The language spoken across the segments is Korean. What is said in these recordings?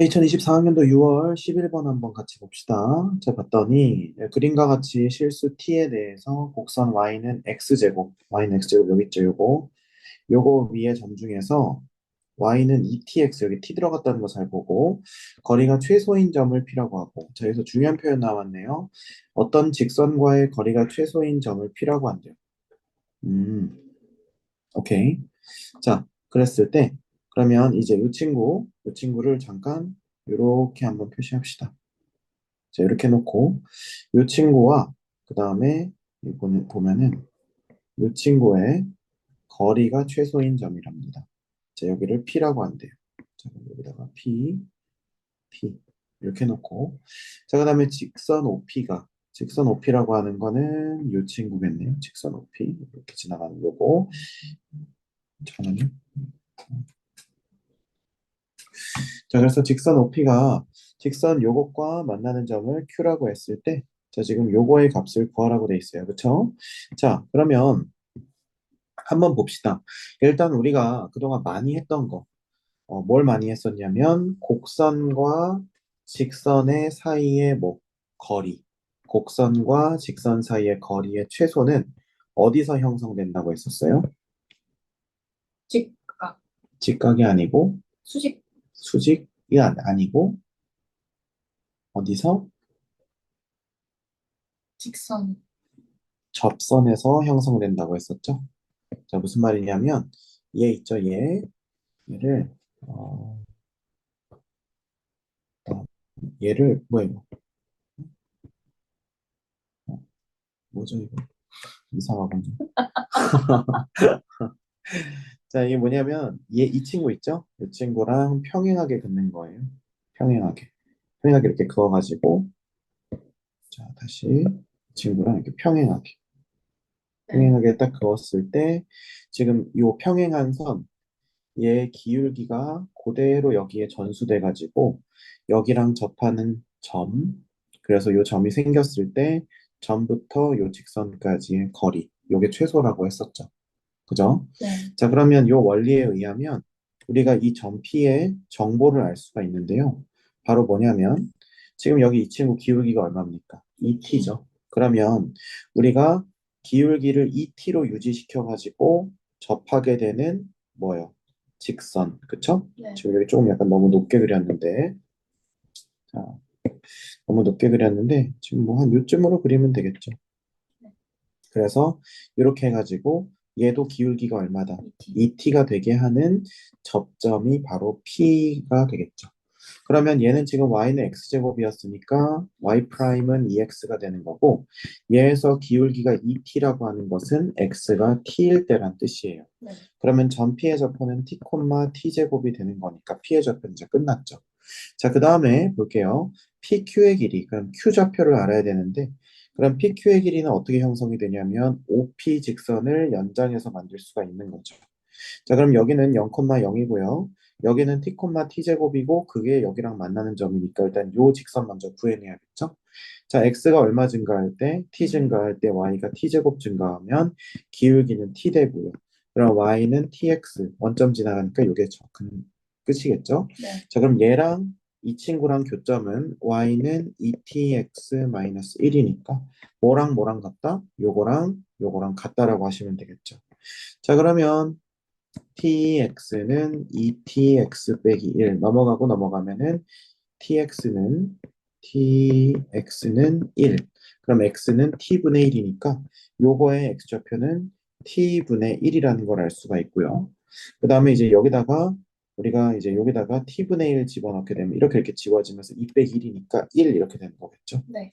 2024학년도 6월 11번 한번 같이 봅시다. 자, 봤더니 예, 그림과 같이 실수 t에 대해서 곡선 y는 x제곱, y는 x제곱 여기 있죠, 요거. 요거 위에 점 중에서 y는 2tx 여기 t 들어갔다는 거 잘 보고 거리가 최소인 점을 p라고 하고 자, 여기서 중요한 표현 나왔네요. 어떤 직선과의 거리가 최소인 점을 p라고 한대요. 음, 오케이. 자, 그랬을 때 그러면 이제 이 친구, 이 친구를 잠깐 이렇게 한번 표시합시다. 자, 이렇게 놓고 이 친구와 그 다음에 이거는 보면은 이 친구의 거리가 최소인 점이랍니다. 자, 여기를 P라고 한대요. 자, 여기다가 P, P 이렇게 놓고 자, 그 다음에 직선 OP가 직선 OP라고 하는 거는 이 친구겠네요. 직선 OP 이렇게 지나가는 거고 잠깐만요. 자, 그래서 직선 OP가 직선 요것과 만나는 점을 Q라고 했을 때, 자, 지금 요거의 값을 구하라고 돼 있어요. 그쵸? 자, 그러면 한번 봅시다. 일단 우리가 그동안 많이 했던 거, 어, 뭘 많이 했었냐면, 곡선과 직선의 사이의 뭐, 거리, 곡선과 직선 사이의 거리의 최소는 어디서 형성된다고 했었어요? 직각, 직각이 아니고, 수직, 수직 이 아- 아니고 어디서 직선, 접선에서 형성된다고 했었죠. 자 무슨 말이냐면 얘 있죠 얘 얘를 어, 어, 얘를 뭐예요? 어, 뭐죠 이거 이상하군요. 자 이게 뭐냐면 얘 이 친구 있죠? 이 친구랑 평행하게 긋는 거예요. 평행하게 평행하게 이렇게 그어가지고 자 다시 이 친구랑 이렇게 평행하게 평행하게 딱 그었을 때 지금 이 평행한 선 얘 기울기가 그대로 여기에 전수돼 가지고 여기랑 접하는 점 그래서 이 점이 생겼을 때 점부터 이 직선까지의 거리 요게 최소라고 했었죠. 그죠? 네, 자 그러면 이 원리에 의하면 우리가 이점 P의 정보를 알 수가 있는데요. 바로 뭐냐면 지금 여기 이 친구 기울기가 얼마입니까? 2t죠. 그러면 우리가 기울기를 2t로 유지시켜 가지고 접하게 되는 뭐예요? 직선, 그쵸? 네, 지금 여기 조금 약간 너무 높게 그렸는데, 자, 너무 높게 그렸는데 지금 뭐 한 요쯤으로 그리면 되겠죠. 그래서 이렇게 해가지고 얘도 기울기가 얼마다? 이티. 2t가 되게 하는 접점이 바로 P가 되겠죠. 그러면 얘는 지금 y는 x제곱이었으니까 y 프라임은 2x가 되는 거고 얘에서 기울기가 2t라고 하는 것은 x가 t일 때란 뜻이에요. 네, 그러면 전 P의 좌표는 t, t제곱이 되는 거니까 P의 좌표는 이제 끝났죠. 자, 그 다음에 볼게요. PQ의 길이, 그럼 Q 좌표를 알아야 되는데 그럼 PQ의 길이는 어떻게 형성이 되냐면 OP 직선을 연장해서 만들 수가 있는 거죠. 자, 그럼 여기는 0,0이고요. 여기는 t, t제곱이고 그게 여기랑 만나는 점이니까 일단 요 직선 먼저 구해내야겠죠. 자, x가 얼마 증가할 때, t 증가할 때 y가 t제곱 증가하면 기울기는 t 되고요. 그럼 y는 tx, 원점 지나가니까 요게 저 근- 끝이겠죠. 네, 자, 그럼 얘랑 이 친구랑 교점은 y는 2tx-1이니까 뭐랑 뭐랑 같다? 요거랑 요거랑 같다라고 하시면 되겠죠. 자, 그러면 tx는 2tx 빼기 1 넘어가고 넘어가면은 tx는 tx는 1 그럼 x는 t분의 1이니까 요거의 x좌표는 t분의 1이라는 걸 알 수가 있고요. 그 다음에 이제 여기다가 우리가 이제 여기다가 t분의 1 집어넣게 되면 이렇게 이렇게 지워지면서 2 빼기 1이니까 1 이렇게 되는 거겠죠. 네,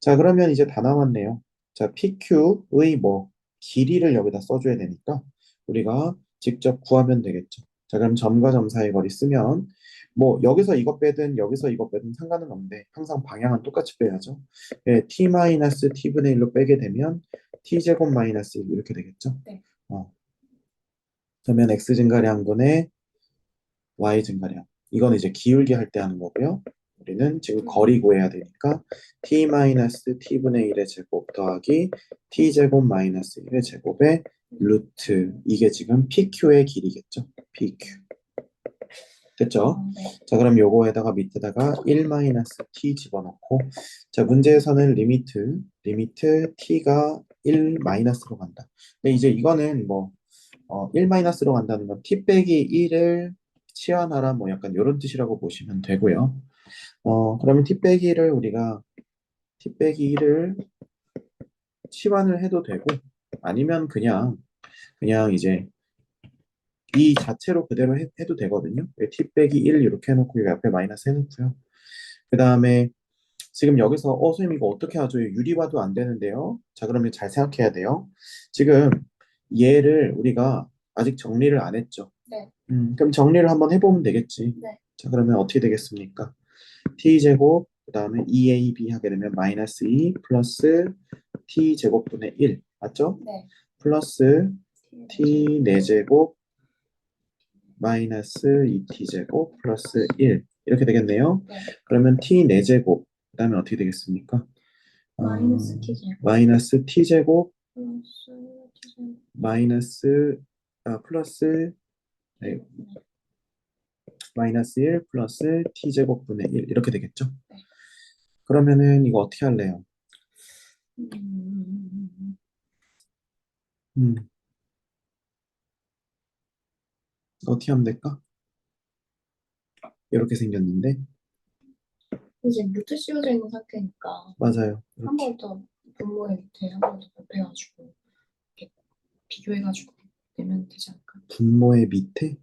자, 그러면 이제 다 남았네요. 자, PQ의 뭐 길이를 여기다 써줘야 되니까 우리가 직접 구하면 되겠죠. 자, 그럼 점과 점 사이 거리 쓰면 뭐 여기서 이거 빼든 여기서 이거 빼든 상관은 없는데 항상 방향은 똑같이 빼야죠. 예, t 마이너스 t분의 1로 빼게 되면 t제곱 마이너스 1 이렇게 되겠죠. 네. 어. 그러면 x 증가량분의 y 증가량. 이건 이제 기울기 할 때 하는 거고요. 우리는 지금 거리 구해야 되니까 t 마이너스 t분의 1의 제곱 더하기 t제곱 마이너스 1의 제곱의 루트 이게 지금 pq의 길이겠죠. pq 됐죠? 어, 네. 자, 그럼 요거에다가 밑에다가 1 마이너스 t 집어넣고, 자, 문제에서는 리미트, 리미트 t가 1 마이너스로 간다. 근데 이제 이거는 뭐, 어, 1 마이너스로 간다는 건 t 빼기 1을 치환하라, 뭐 약간 이런 뜻이라고 보시면 되고요. 어, 그러면 t 빼기를 우리가 t 빼기 1을 치환을 해도 되고, 아니면 그냥, 그냥 이제 이 자체로 그대로 해, 도 되거든요. t 빼기 1 이렇게 해놓고 여기 앞에 마이너스 해놓고요. 그 다음에 지금 여기서 어 선생님 이거 어떻게 하죠? 유리화도 안 되는데요. 자 그러면 잘 생각해야 돼요. 지금 얘를 우리가 아직 정리를 안 했죠. 네. 음, 그럼 정리를 한번 해보면 되겠지. 네. 자 그러면 어떻게 되겠습니까? t 제곱 그 다음에 2ab 하게 되면 마이너스 2 플러스 t 제곱분의 1 맞죠? 네. 플러스 t 4제곱 마이너스 2t제곱 플러스 1 이렇게 되겠네요. 네. 그러면 t 4제곱 그 다음에 어떻게 되겠습니까? 어, 마이너스 t 제곱 마이너스 t제곱 플러스 t 제곱 마이너스 아 플러스 네, 마이너스 1 플러스 t제곱분의 1 이렇게 되겠죠? 네. 그러면은 이거 어떻게 할래요? 음, 음. 어떻게 하면 될까? 이렇게 생겼는데 이제 루트 씌워져 있는 상태니까 맞아요. 한 번 더 분모의 밑에 한번더 이렇게 비교해가지고 내면 되지 않을까? 분모의 밑에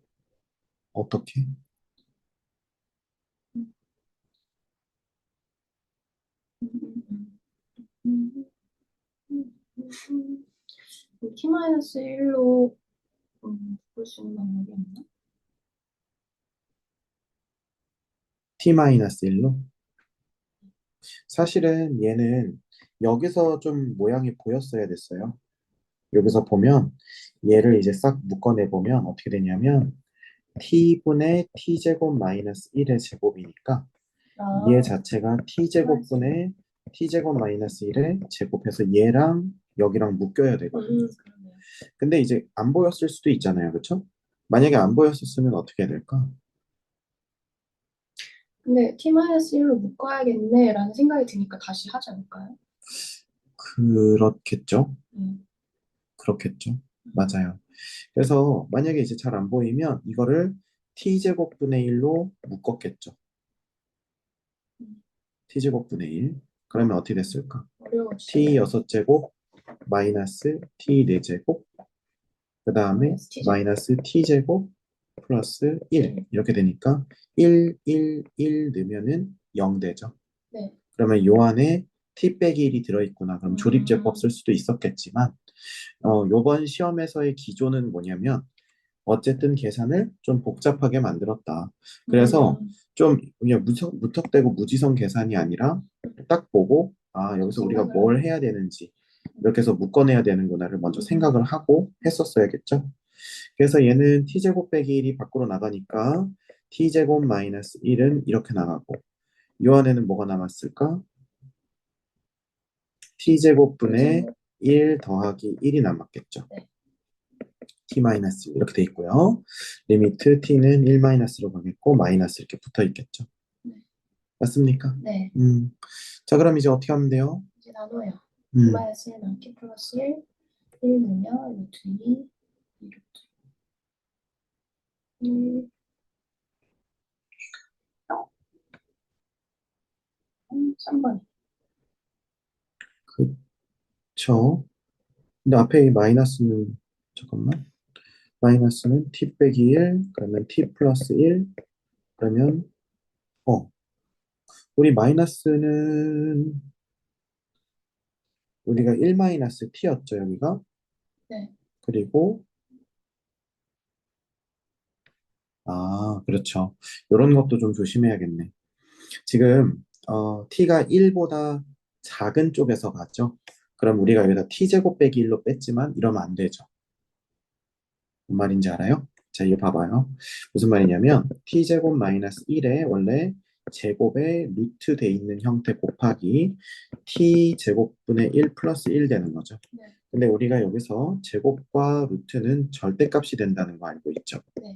어떻게? t-1로 음, 볼수 있는 방법이 없나? t-1로? 사실은 얘는 여기서 좀 모양이 보였어야 됐어요. 여기서 보면 얘를 이제 싹 묶어내 보면 어떻게 되냐면 t분의 t제곱 마이너스 1의 제곱이니까 아, 얘 자체가 t제곱분의 t제곱 마이너스 1의 제곱해서 얘랑 여기랑 묶여야 되거든요. 음. 근데 이제 안 보였을 수도 있잖아요. 그렇죠? 만약에 안 보였었으면 어떻게 해야 될까? 근데 t-1로 묶어야겠네 라는 생각이 드니까 다시 하지 않을까요? 그렇겠죠? 음. 그렇겠죠. 맞아요. 그래서 만약에 이제 잘 안 보이면 이거를 t제곱분의 1로 묶었겠죠. t제곱분의 1. 그러면 어떻게 됐을까? t 6제곱 마이너스 t 4제곱 그 다음에 마이너스 t제곱. 플러스 1 이렇게 되니까 1, 1, 1 넣으면은 0 되죠. 네. 그러면 요 안에 t 빼기 1이 들어있구나. 그럼 음. 조립제법 쓸 수도 있었겠지만 어, 요번 시험에서의 기조는 뭐냐면 어쨌든 계산을 좀 복잡하게 만들었다. 그래서 음, 좀 그냥 무턱, 무턱대고 무지성 계산이 아니라 딱 보고 아 여기서 우리가 뭘 해야 되는지 이렇게 해서 묶어내야 되는구나를 먼저 생각을 하고 했었어야겠죠. 그래서 얘는 t제곱 빼기 1이 밖으로 나가니까 t제곱 마이너스 1은 이렇게 나가고 요 안에는 뭐가 남았을까? t제곱분의 1 더하기 1이 남았겠죠. 네. t 마이너스 이렇게 돼 있고요. 리미트 t는 1 마이너스로 가겠고 마이너스 이렇게 붙어 있겠죠. 네. 맞습니까? 네. 음. 자, 그럼 이제 어떻게 하면 돼요? 이제 나눠요. 음. 마이너스 1 나누기 플러스 1 1 넣으면 루트 2 2 루트 1 3번 그 쵸. 근데 앞에 이 마이너스는 잠깐만. 마이너스는 t 빼기 1 그러면 t 플러스 1 그러면 어 우리 마이너스는 우리가 1 마이너스 t였죠 여기가 네. 그리고 아 그렇죠 이런 것도 좀 조심해야겠네 지금 어, t가 1보다 작은 쪽에서 가죠 그럼 우리가 여기다 t제곱 빼기 1로 뺐지만 이러면 안 되죠 뭔 말인지 알아요? 자, 이거 봐봐요. 무슨 말이냐면 t제곱 마이너스 1에 원래 제곱에 루트 돼 있는 형태 곱하기 t 제곱분의 1 플러스 1 되는 거죠. 네. 근데 우리가 여기서 제곱과 루트는 절대값이 된다는 거 알고 있죠. 네.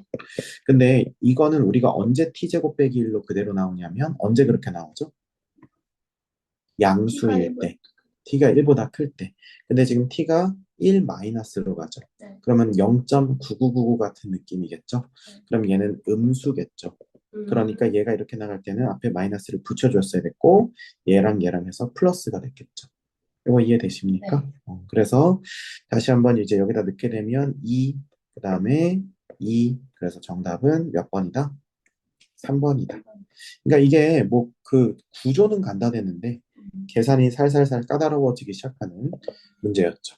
근데 이거는 우리가 언제 t 제곱 빼기 1로 그대로 나오냐면 언제 그렇게 나오죠? 양수일 때. T가 1보다 클 때. 근데 지금 t가 1 마이너스로 가죠. 네. 그러면 0.9999 같은 느낌이겠죠. 네. 그럼 얘는 음수겠죠. 음. 그러니까 얘가 이렇게 나갈 때는 앞에 마이너스를 붙여줬어야 됐고 얘랑 얘랑 해서 플러스가 됐겠죠. 이거 이해되십니까? 네. 어, 그래서 다시 한번 이제 여기다 넣게 되면 2, 그 다음에 2, 그래서 정답은 몇 번이다? 3번이다. 그러니까 이게 뭐 그 구조는 간단했는데 음. 계산이 살살살 까다로워지기 시작하는 문제였죠.